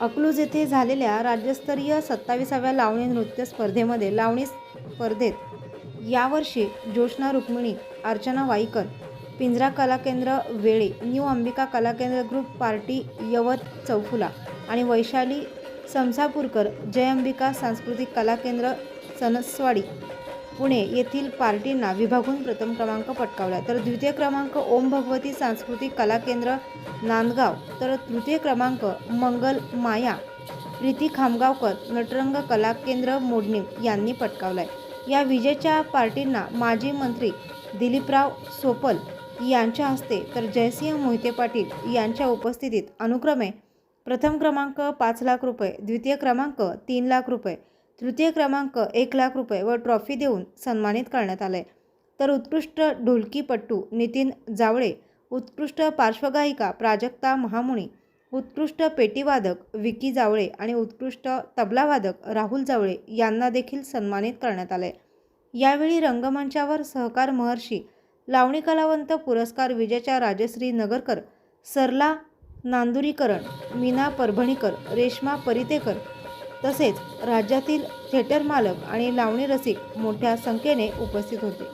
अकलूज येथे झालेल्या राज्यस्तरीय सत्ताविसाव्या लावणी नृत्य स्पर्धेमध्ये लावणी स्पर्धेत यावर्षी ज्योत्ना रुक्मिणी अर्चना वाईकर पिंजरा कला केंद्र वेळे न्यू अंबिका कला केंद्र ग्रुप पार्टी यवत चौफुला आणि वैशाली समसापूरकर जय अंबिका सांस्कृतिक कला केंद्र पुणे येथील पार्टींना विभागून प्रथम क्रमांक पटकावला. तर द्वितीय क्रमांक ओम भगवती सांस्कृतिक कला केंद्र नांदगाव. तर तृतीय क्रमांक मंगल माया प्रीती खामगावकर नटरंग कला केंद्र मोडणी यांनी पटकावलाय. या विजेच्या पार्टींना माजी मंत्री दिलीपराव सोपल यांच्या हस्ते तर जयसिंह मोहिते पाटील यांच्या उपस्थितीत अनुक्रमे प्रथम क्रमांक पाच लाख रुपये द्वितीय क्रमांक तीन लाख रुपये तृतीय क्रमांक एक लाख रुपये व ट्रॉफी देऊन सन्मानित करण्यात आले तर उत्कृष्ट ढोलकीपट्टू नितीन जावळे उत्कृष्ट पार्श्वगायिका प्राजक्ता महामुनी उत्कृष्ट पेटीवादक विकी जावळे आणि उत्कृष्ट तबलावादक राहुल जावळे यांना देखील सन्मानित करण्यात आले यावेळी रंगमंचावर सहकार महर्षी लावणी कलावंत पुरस्कार विजेच्या राजश्री नगरकर सरला नांदुरीकरण मीना परभणीकर रेश्मा परितेकर तसेच राज्यातील थिएटर मालक आणि लावणी रसिक मोठ्या संख्येने उपस्थित होते.